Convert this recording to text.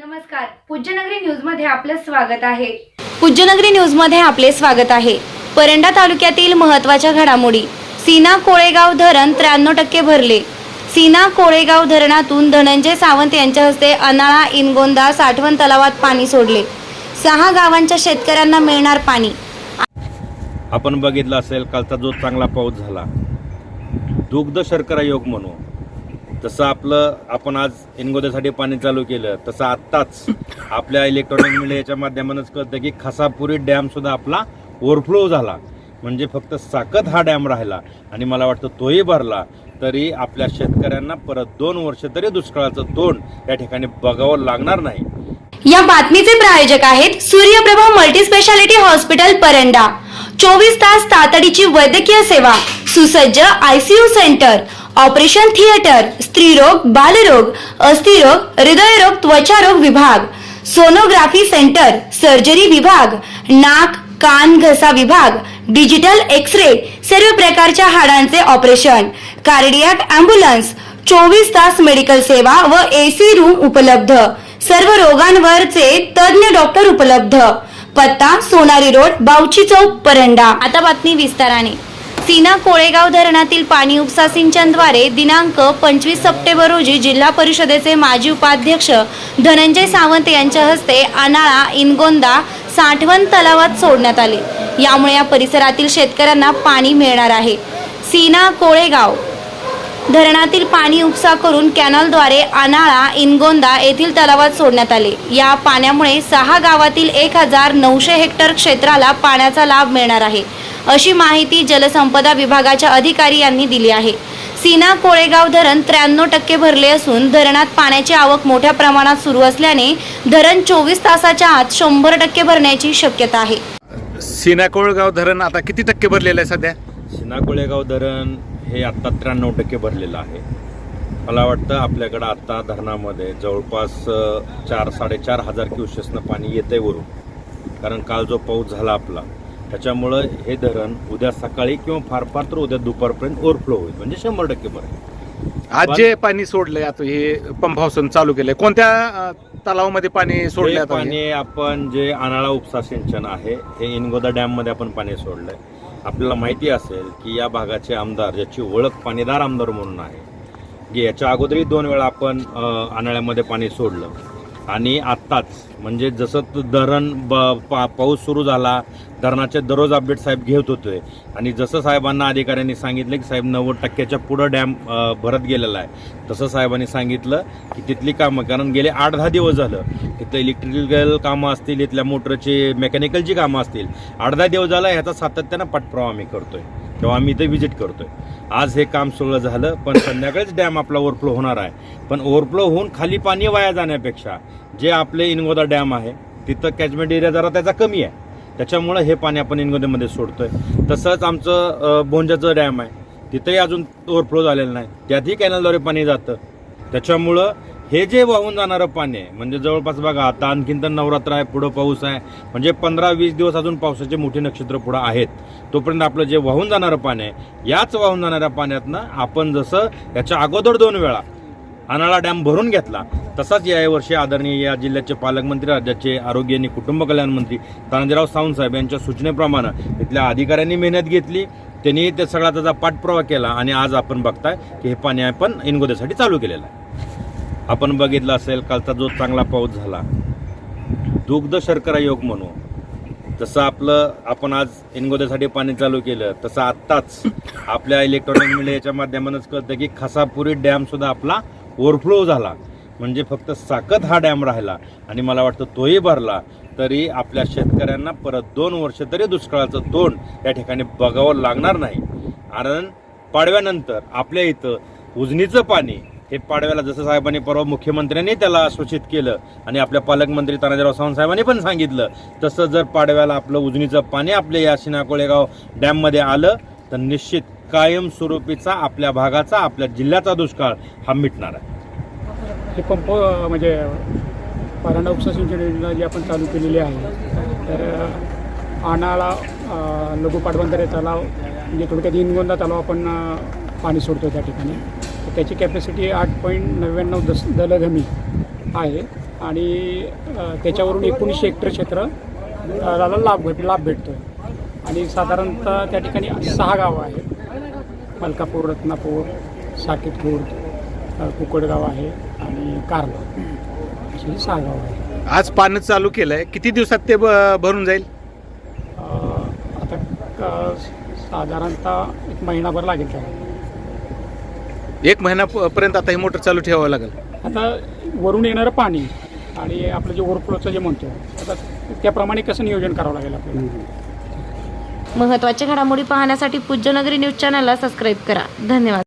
नमस्कार. पूज्यनगरी न्यूजमध्ये आपलं स्वागत आहे. पूज्यनगरी न्यूजमध्ये आपले स्वागत आहे. परंडा तालुक्यातील महत्त्वाच्या घडामोडी. सीना कोळेगाव धरण त्र्याण्णव टक्के भरले. सीना कोळेगाव धरणातून धनंजय सावंत यांच्या हस्ते अनाळा इनगोंदा साठवण तलावात पाणी सोडले. सहा गावांच्या शेतकऱ्यांना मिळणार पाणी. आपण बघितलं असेल कालचा जो चांगला पाऊस झाला. दुग्ध शर्करा योग म्हणू जसं आपलं आपण आज इनगोद्यासाठी पाणी चालू केलं तसं आत्ताच आपल्या इलेक्ट्रॉनिक मीडियाच्या माध्यमातूनच कळतं की खसापुरी डॅम सुद्धा आपला ओव्हरफ्लो झाला. म्हणजे फक्त साकत हा डॅम राहिला आणि मला वाटतं तोही भरला तरी आपल्या शेतकऱ्यांना परत दोन वर्ष तरी दुष्काळाचं तोंड या ठिकाणी बघावं लागणार नाही. या बातमीचे प्रायोजक आहेत Suryaprabha multi speciality hospital Paranda. चोवीस तास तातडीची वैद्यकीय सेवा. सुसज्ज आयसीयू सेंटर ऑपरेशन थिएटर स्त्रीरोग बालरोग अस्थिरोग हृदयरोग त्वचारोग विभाग सोनोग्राफी सेंटर सर्जरी विभाग नाक कान घसा विभाग डिजिटल एक्स रे सर्व प्रकारच्या हाडांचे ऑपरेशन कार्डियाक अँब्युलन्स चोवीस तास मेडिकल सेवा व एसी रूम उपलब्ध सर्व रोगांवरचे तज्ज्ञ डॉक्टर उपलब्ध. पत्ता सोनारी रोड बावची चौक परंडा. आता बातमी विस्ताराने. सीना कोळेगाव धरणातील पाणी उपसा सिंचनद्वारे दिनांक पंचवीस सप्टेंबर रोजी जिल्हा परिषदेचे माजी उपाध्यक्ष धनंजय सावंत यांच्या हस्ते अनाळा इनगोंदा साठवण तलावात सोडण्यात आले. यामुळे या परिसरातील शेतकऱ्यांना पाणी मिळणार आहे. सीना कोळेगाव धरणातील पाणी उपसा करून कॅनलद्वारे अनाळा इनगोंदा येथील तलावात सोडण्यात आले. या पाण्यामुळे सहा गावातील एक हजार नऊशे हेक्टर क्षेत्राला पाण्याचा लाभ मिळणार आहे. अशी माहिती जलसंपदा विभागाच्या अधिकारी यांनी दिली आहे. सीना कोळेगाव धरण त्र्याण्णव टक्के भरले असून धरणात पाण्याची आवक मोठ्या प्रमाणात सुरू असल्याने धरण चोवीस तासाच्या आत शंभर टक्के भरण्याची शक्यता आहे. सिनाकोळगाव धरण आता किती टक्के भरलेलं आहे सध्या? सिनाकोळेगाव धरण हे आत्ता त्र्याण्णव टक्के भरलेलं आहे. मला वाटतं आपल्याकडं आत्ता धरणामध्ये जवळपास चार साडेचार हजार क्युसेसनं पाणी येतंय वरून. कारण काल जो पाऊस झाला आपला त्याच्यामुळं हे धरण उद्या सकाळी किंवा फार फार तर उद्या दुपारपर्यंत ओव्हरफ्लो होईल. म्हणजे शंभर टक्के भरेल आज जे पाणी सोडलंय आता हे पंप हाऊसन चालू केलंय कोणत्या अं, तलावामध्ये पाणी सोडलंय हे आता हे? पाणी आपण जे अनाळा उपसा सिंचन आहे हे इनगोदा डॅममध्ये आपण पाणी सोडलंय. आपल्याला माहिती असेल की या भागाचे आमदार ज्याची ओळख पाणीदार आमदार म्हणून आहे की याच्या अगोदरही दोन वेळा आपण अ, अनाळ्यामध्ये पाणी सोडलं. आणि आत्ताच म्हणजे जसं धरण ब पा पाऊस सुरू झाला धरणाचे दररोज अपडेट साहेब घेत होते आणि जसं साहेबांना अधिकाऱ्यांनी सांगितलं की साहेब नव्वद टक्क्याच्या पुढं डॅम भरत गेलेला आहे. तसं साहेबांनी सांगितलं की तिथली कामं कारण गेले आठ दहा दिवस झालं. इथलं इलेक्ट्रिकल कामं असतील इथल्या मोटरची मेकॅनिकलची कामं असतील. आठ दहा दिवस झाला ह्याचा सातत्यानं पाठपुरावा आम्ही करतोय. किंवा आम्ही इथे व्हिजिट करतोय. आज हे काम सगळं झालं पण संध्याकाळीच डॅम आपला ओव्हरफ्लो होणार आहे. पण ओव्हरफ्लो होऊन खाली पाणी वाया जाण्यापेक्षा जे आपले इनगोदा डॅम आहे तिथं कॅचमेंट एरिया जरा त्याचा कमी आहे. त्याच्यामुळं हे पाणी आपण इनगोदेमध्ये सोडतोय. तसंच आमचं भोंजाचं डॅम आहे. तिथंही अजून ओव्हरफ्लो झालेलं नाही. त्यातही कॅनलद्वारे पाणी जातं. त्याच्यामुळं हे जे वाहून जाणारं पाणी आहे म्हणजे जवळपास बघा आता आणखीन तर नवरात्र आहे पुढं पाऊस आहे म्हणजे पंधरा वीस दिवस अजून पावसाचे मोठे नक्षत्र पुढं आहेत. तोपर्यंत आपलं जे वाहून जाणारं पाणी आहे याच वाहून जाणाऱ्या पाण्यातनं आपण जसं याच्या अगोदर दोन वेळा अनाळा डॅम भरून घेतला तसाच या वर्षी आदरणीय या जिल्ह्याचे पालकमंत्री राज्याचे आरोग्य आणि कुटुंब कल्याण मंत्री तानाजीराव सावंतसाहेब यांच्या सूचनेप्रमाणे इथल्या अधिकाऱ्यांनी मेहनत घेतली त्यांनी ते सगळा त्याचा पाठपुरावा केला आणि आज आपण बघताय की हे पाणी आपण इनगोद्यासाठी चालू केलेलं आहे. आपण बघितलं असेल कालचा जो चांगला पाऊस झाला. दुग्ध शर्करा योग म्हणू. जसं आपलं आपण आज इनगोद्यासाठी पाणी चालू केलं तसं आत्ताच आपल्या इलेक्ट्रॉनिक मीडियाच्या माध्यमातूनच कळतं की खसापुरी डॅमसुद्धा आपला ओव्हरफ्लो झाला. म्हणजे फक्त साकत हा डॅम राहिला आणि मला वाटतं तोही भरला तरी आपल्या शेतकऱ्यांना परत दोन वर्ष तरी दुष्काळाचं तोंड या ठिकाणी बघावं लागणार नाही. कारण पाडव्यानंतर आपल्या इथं उजनीचं पाणी हे पाडव्याला जसं साहेबांनी परवा मुख्यमंत्र्यांनी त्याला सूचित केलं आणि आपल्या पालकमंत्री तानाजीराव सावंत साहेबांनी पण सांगितलं तसं जर पाडव्याला आपलं उजनीचं पाणी आपल्या या शिनाकोळेगाव डॅममध्ये आलं तर निश्चित कायमस्वरूपीचा आपल्या भागाचा आपल्या जिल्ह्याचा दुष्काळ हा मिटणार आहे. हे पंप म्हणजे परांडा उपसा सिंचन योजना जी आपण चालू केलेली आहे तर आणाला लघु पाटबंधारे तलाव म्हणजे थोडक्यात इनगोंदा तलाव आपण पाणी सोडतो त्या ठिकाणी. तर त्याची कॅपॅसिटी आठ पॉईंट नव्याण्णव दस दलघमी आहे. आणि त्याच्यावरून एकोणीसशे हेक्टर क्षेत्र लाभ भेट लाभ भेटतो आणि साधारणतः त्या ठिकाणी सहा गावं आहेत. मलकापूर रत्नापूर साकेत खुर्द कुकडगाव आहे आणि कारला. अशी ही सहा गावं आहेत. आज पाणी चालू केलंय. किती दिवसात ते ब- भरून जाईल? आता साधारणतः एक महिनाभर लागेल त्याला. एक महिन्यापर्यंत आता ही मोटर चालू ठेवावं लागेल. आता वरून येणारं पाणी आणि आपलं जे ओव्हरफ्लोचं जे म्हणतो आता त्याप्रमाणे कसं नियोजन करावं लागेल आपल्याला? महत्त्वाच्या घडामोडी पाहण्यासाठी पूज्यनगरी न्यूज चॅनलला सबस्क्राईब करा. धन्यवाद.